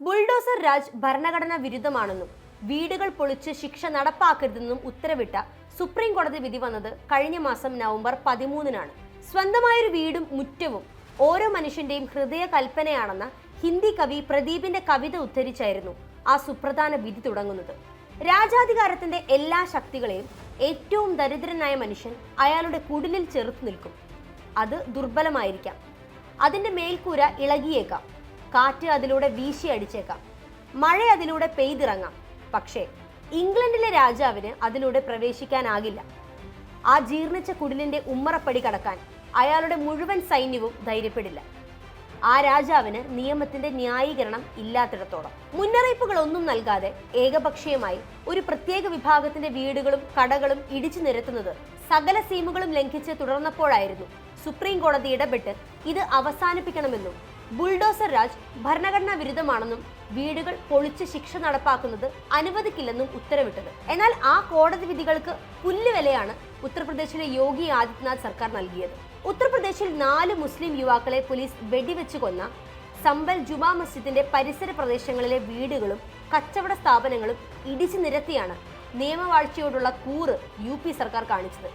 Bulldozer Raj ഭരണഘടനാ വിരുദ്ധമാണെന്നും വീടുകൾ പൊളിച്ച് ശിക്ഷ നടപ്പാക്കരുതെന്നും ഉത്തരവിട്ട സുപ്രീം കോടതി വിധി വന്നത് കഴിഞ്ഞ മാസം നവംബർ പതിമൂന്നിനാണ്. സ്വന്തമായൊരു വീടും മുറ്റവും ഓരോ മനുഷ്യന്റെയും ഹൃദയ കൽപ്പനയാണെന്ന ഹിന്ദി കവി പ്രദീപിന്റെ കവിത ഉദ്ധരിച്ചായിരുന്നു ആ സുപ്രധാന വിധി തുടങ്ങുന്നത്. രാജാധികാരത്തിന്റെ എല്ലാ ശക്തികളെയും ഏറ്റവും ദരിദ്രനായ മനുഷ്യൻ അയാളുടെ കുടിലിൽ ചെറുത്തു നിൽക്കും. അത് ദുർബലമായിരിക്കാം. അതിന്റെ മേൽക്കൂര ഇളകിയേക്കാം. കാറ്റ് അതിലൂടെ വീശി അടിച്ചേക്കാം. മഴ അതിലൂടെ പെയ്തിറങ്ങാം. പക്ഷേ ഇംഗ്ലണ്ടിലെ രാജാവിന് അതിലൂടെ പ്രവേശിക്കാനാകില്ല. ആ ജീർണിച്ച കുടിലിന്റെ ഉമ്മറപ്പടി കടക്കാൻ അയാളുടെ മുഴുവൻ സൈന്യവും ധൈര്യപ്പെടില്ല. ആ രാജാവിന് നിയമത്തിന്റെ ന്യായീകരണം ഇല്ലാത്തിടത്തോളം. മുന്നറിയിപ്പുകളൊന്നും നൽകാതെ ഏകപക്ഷീയമായി ഒരു പ്രത്യേക വിഭാഗത്തിന്റെ വീടുകളും കടകളും ഇടിച്ചു നിരത്തുന്നത് സകല സീമുകളും ലംഘിച്ച് തുടർന്നപ്പോഴായിരുന്നു സുപ്രീം കോടതി ഇടപെട്ട് ഇത് അവസാനിപ്പിക്കണമെന്നും ബുൾഡോസർ രാജ് ഭരണഘടനാ വിരുദ്ധമാണെന്നും വീടുകൾ പൊളിച്ച് ശിക്ഷ നടപ്പാക്കുന്നത് അനുവദിക്കില്ലെന്നും ഉത്തരവിട്ടത്. എന്നാൽ ആ കോടതി വിധികൾക്ക് പുല്ലുവിലയാണ് ഉത്തർപ്രദേശിലെ യോഗി ആദിത്യനാഥ് സർക്കാർ നൽകിയത്. ഉത്തർപ്രദേശിൽ നാല് മുസ്ലിം യുവാക്കളെ പോലീസ് വെടിവെച്ച് കൊന്ന സമ്പൽ ജുമാ മസ്ജിദിന്റെ പരിസര പ്രദേശങ്ങളിലെ വീടുകളും കച്ചവട സ്ഥാപനങ്ങളും ഇടിച്ചു നിരത്തിയാണ് നിയമവാഴ്ചയോടുള്ള കൂറ് യു സർക്കാർ കാണിച്ചത്.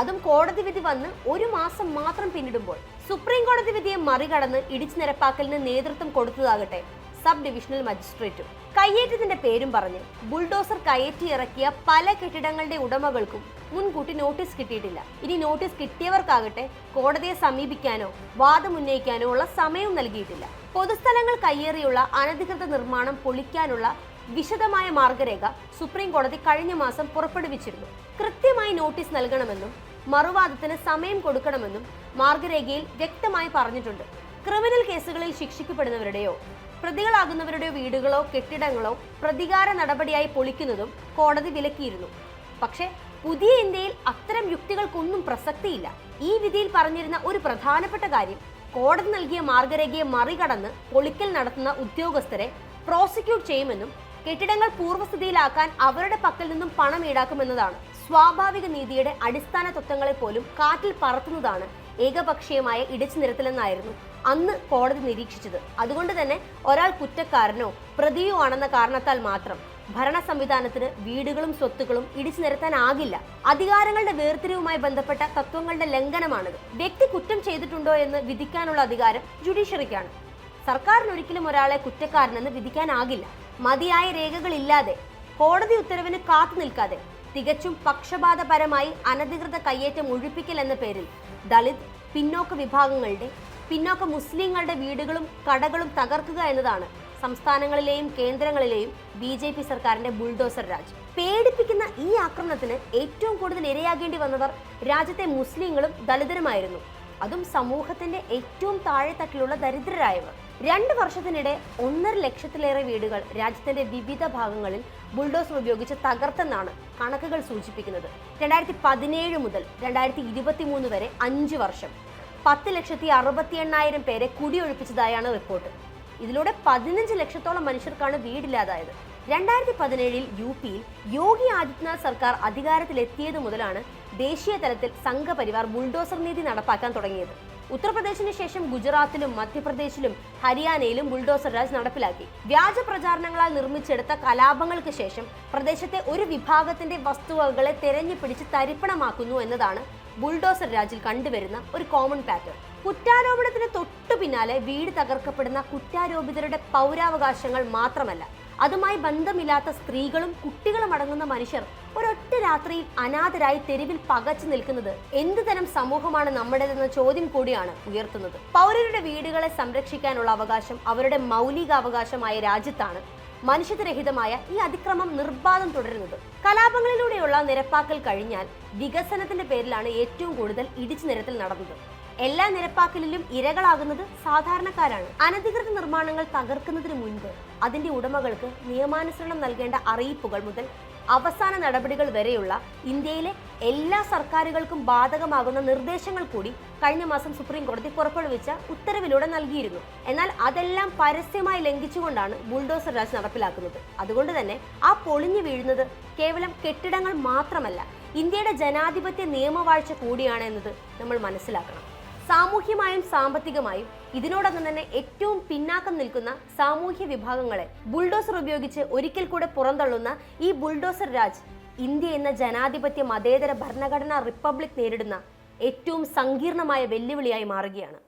അതും കോടതി വിധി വന്ന് ഒരു മാസം മാത്രം പിന്നിടുമ്പോൾ സുപ്രീം കോടതി വിധിയെ മറികടന്ന് ഇടിച്ചു നിരപ്പാക്കലിന് നേതൃത്വം കൊടുത്തതാകട്ടെ സബ് ഡിവിഷണൽ മജിസ്ട്രേറ്റും. കയ്യേറ്റത്തിന്റെ പേരും പറഞ്ഞ് ബുൾഡോസർ കയറ്റി ഇറക്കിയ പല കെട്ടിടങ്ങളുടെ ഉടമകൾക്കും മുൻകൂട്ടി നോട്ടീസ് കിട്ടിയിട്ടില്ല. ഇനി നോട്ടീസ് കിട്ടിയവർക്കാകട്ടെ കോടതിയെ സമീപിക്കാനോ വാദമുന്നയിക്കാനോ ഉള്ള സമയവും നൽകിയിട്ടില്ല. പൊതുസ്ഥലങ്ങൾ കയ്യേറിയുള്ള അനധികൃത നിർമ്മാണം പൊളിക്കാനുള്ള വിശദമായ മാർഗരേഖ സുപ്രീം കോടതി കഴിഞ്ഞ മാസം പുറപ്പെടുവിച്ചിരുന്നു. കൃത്യമായി നോട്ടീസ് നൽകണമെന്നും മറുവാദത്തിന് സമയം കൊടുക്കണമെന്നും മാർഗരേഖയിൽ വ്യക്തമായി പറഞ്ഞിട്ടുണ്ട്. ക്രിമിനൽ കേസുകളിൽ ശിക്ഷിക്കപ്പെടുന്നവരുടെയോ പ്രതികളാകുന്നവരുടെ വീടുകളോ കെട്ടിടങ്ങളോ പ്രതികാര നടപടിയായി പൊളിക്കുന്നതും കോടതി വിലക്കിയിരുന്നു. പക്ഷേ പുതിയ ഇന്ത്യയിൽ അത്തരം യുക്തികൾക്കൊന്നും പ്രസക്തിയില്ല. ഈ വിധിയിൽ പറഞ്ഞിരുന്ന ഒരു പ്രധാനപ്പെട്ട കാര്യം കോടതി നൽകിയ മാർഗരേഖയെ മറികടന്ന് പൊളിക്കൽ നടത്തുന്ന ഉദ്യോഗസ്ഥരെ പ്രോസിക്യൂട്ട് ചെയ്യുമെന്നും കെട്ടിടങ്ങൾ പൂർവസ്ഥിതിയിലാക്കാൻ അവരുടെ പക്കൽ നിന്നും പണം ഈടാക്കുമെന്നതാണ് സ്വാഭാവിക നീതിയുടെ അടിസ്ഥാന തത്വങ്ങളെ പോലും കാറ്റിൽ പറത്തുന്നതാണ് ഏകപക്ഷീയമായ ഇടിച്ചു നിരത്തലെന്നായിരുന്നു അന്ന് കോടതി നിരീക്ഷിച്ചത്. അതുകൊണ്ട് തന്നെ ഒരാൾ കുറ്റക്കാരനോ പ്രതിയോ ആണെന്ന കാരണത്താൽ മാത്രം ഭരണ സംവിധാനത്തിന് വീടുകളും സ്വത്തുക്കളും ഇടിച്ചു നിരത്താനാകില്ല അധികാരങ്ങളുടെ വേർതിരിവുമായി ബന്ധപ്പെട്ട തത്വങ്ങളുടെ ലംഘനമാണിത്. വ്യക്തി കുറ്റം ചെയ്തിട്ടുണ്ടോ എന്ന് വിധിക്കാനുള്ള അധികാരം ജുഡീഷ്യറിക്കാണ്. സർക്കാരിന് ഒരിക്കലും ഒരാളെ കുറ്റക്കാരനെന്ന് വിധിക്കാനാകില്ല. മതിയായ രേഖകളില്ലാതെ കോടതി ഉത്തരവിന് കാത്തു നിൽക്കാതെ തികച്ചും പക്ഷപാതപരമായി അനധികൃത കയ്യേറ്റം ഒഴിപ്പിക്കൽ എന്ന പേരിൽ ദളിത് പിന്നോക്ക വിഭാഗങ്ങളുടെ പിന്നോക്ക മുസ്ലിങ്ങളുടെ വീടുകളും കടകളും തകർക്കുക എന്നതാണ് സംസ്ഥാനങ്ങളിലെയും കേന്ദ്രങ്ങളിലെയും ബി ജെ പി സർക്കാരിന്റെ ബുൾഡോസർ രാജ്. പേടിപ്പിക്കുന്ന ഈ ആക്രമണത്തിന് ഏറ്റവും കൂടുതൽ ഇരയാകേണ്ടി വന്നവർ രാജ്യത്തെ മുസ്ലിങ്ങളും ദളിതരുമായിരുന്നു. അതും സമൂഹത്തിന്റെ ഏറ്റവും താഴെത്തട്ടിലുള്ള ദരിദ്രരായവർ. രണ്ട് വർഷത്തിനിടെ ഒന്നര ലക്ഷത്തിലേറെ വീടുകൾ രാജ്യത്തിന്റെ വിവിധ ഭാഗങ്ങളിൽ ബുൾഡോസർ ഉപയോഗിച്ച് തകർത്തെന്നാണ് കണക്കുകൾ സൂചിപ്പിക്കുന്നത്. രണ്ടായിരത്തി പതിനേഴ് മുതൽ രണ്ടായിരത്തി ഇരുപത്തി മൂന്ന് വരെ അഞ്ച് വർഷം. പത്ത് ലക്ഷത്തി അറുപത്തി എണ്ണായിരം പേരെ കുടിയൊഴിപ്പിച്ചതായാണ് റിപ്പോർട്ട്. ഇതിലൂടെ പതിനഞ്ച് ലക്ഷത്തോളം മനുഷ്യർക്കാണ് വീടില്ലാതായത്. രണ്ടായിരത്തി പതിനേഴിൽ യു പിയിൽ യോഗി ആദിത്യനാഥ് സർക്കാർ അധികാരത്തിലെത്തിയത് മുതലാണ് ദേശീയ തലത്തിൽ സംഘപരിവാർ ബുൾഡോസർ നീതി നടപ്പാക്കാൻ തുടങ്ങിയത്. ഉത്തർപ്രദേശിന് ശേഷം ഗുജറാത്തിലും മധ്യപ്രദേശിലും ഹരിയാനയിലും ബുൾഡോസർ രാജ് നടപ്പിലാക്കി. വ്യാജ പ്രചാരണങ്ങളാൽ നിർമ്മിച്ചെടുത്ത കലാപങ്ങൾക്ക് ശേഷം പ്രദേശത്തെ ഒരു വിഭാഗത്തിന്റെ വസ്തുവകകളെ തെരഞ്ഞു പിടിച്ച് തരിപ്പണമാക്കുന്നു എന്നതാണ് ബുൾഡോസർ രാജിൽ കണ്ടുവരുന്ന ഒരു കോമൺ പാറ്റേൺ കുറ്റാരോപണത്തിന് തൊട്ടു പിന്നാലെ വീട് തകർക്കപ്പെടുന്ന കുറ്റാരോപിതരുടെ പൗരാവകാശങ്ങൾ മാത്രമല്ല അതുമായി ബന്ധമില്ലാത്ത സ്ത്രീകളും കുട്ടികളും അടങ്ങുന്ന മനുഷ്യർ ഒരൊറ്റ രാത്രിയിൽ അനാഥരായി തെരുവിൽ പകച്ചു നിൽക്കുന്നത് എന്ത് തരം സമൂഹമാണ് നമ്മുടേതെന്ന ചോദ്യം കൂടിയാണ് ഉയർത്തുന്നത്. പൗരരുടെ വീടുകളെ സംരക്ഷിക്കാനുള്ള അവകാശം അവരുടെ മൗലികാവകാശമായ രാജ്യത്താണ്. മനുഷ്യരഹിതമായ ഈ അതിക്രമം നിർബാധം തുടരുന്നത്. കലാപങ്ങളിലൂടെയുള്ള നിരപ്പാക്കൽ കഴിഞ്ഞാൽ വികസനത്തിന്റെ പേരിലാണ് ഏറ്റവും കൂടുതൽ ഇടിച്ചു നിരത്തിൽ നടന്നത്. എല്ലാ നിരപ്പാക്കലിലും ഇരകളാകുന്നത് സാധാരണക്കാരാണ്. അനധികൃത നിർമ്മാണങ്ങൾ തകർക്കുന്നതിന് മുൻപ് അതിന്റെ ഉടമകൾക്ക് നിയമാനുസരണം നൽകേണ്ട അറിയിപ്പുകൾ മുതൽ അവസാന നടപടികൾ വരെയുള്ള ഇന്ത്യയിലെ എല്ലാ സർക്കാരുകൾക്കും ബാധകമാകുന്ന നിർദ്ദേശങ്ങൾ കൂടി കഴിഞ്ഞ മാസം സുപ്രീം കോടതി പുറപ്പെടുവിച്ച ഉത്തരവിലൂടെ നൽകിയിരുന്നു. എന്നാൽ അതെല്ലാം പരസ്യമായി ലംഘിച്ചുകൊണ്ടാണ് ബുൾഡോസർ രാജ് നടപ്പിലാക്കുന്നത്. അതുകൊണ്ട് തന്നെ ആ പൊളിഞ്ഞു വീഴുന്നത് കേവലം കെട്ടിടങ്ങൾ മാത്രമല്ല ഇന്ത്യയുടെ ജനാധിപത്യ നിയമവാഴ്ച കൂടിയാണ് എന്നത് നമ്മൾ മനസ്സിലാക്കണം. സാമൂഹ്യമായും സാമ്പത്തികമായും ഇതിനോടകം തന്നെ ഏറ്റവും പിന്നാക്കം നിൽക്കുന്ന സാമൂഹ്യ വിഭാഗങ്ങളെ ബുൾഡോസർ ഉപയോഗിച്ച് ഒരിക്കൽ കൂടെ പുറന്തള്ളുന്ന ഈ ബുൾഡോസർ രാജ് ഇന്ത്യ എന്ന ജനാധിപത്യ മതേതര ഭരണഘടനാ റിപ്പബ്ലിക് നേരിടുന്ന ഏറ്റവും സങ്കീർണമായ വെല്ലുവിളിയായി മാറുകയാണ്.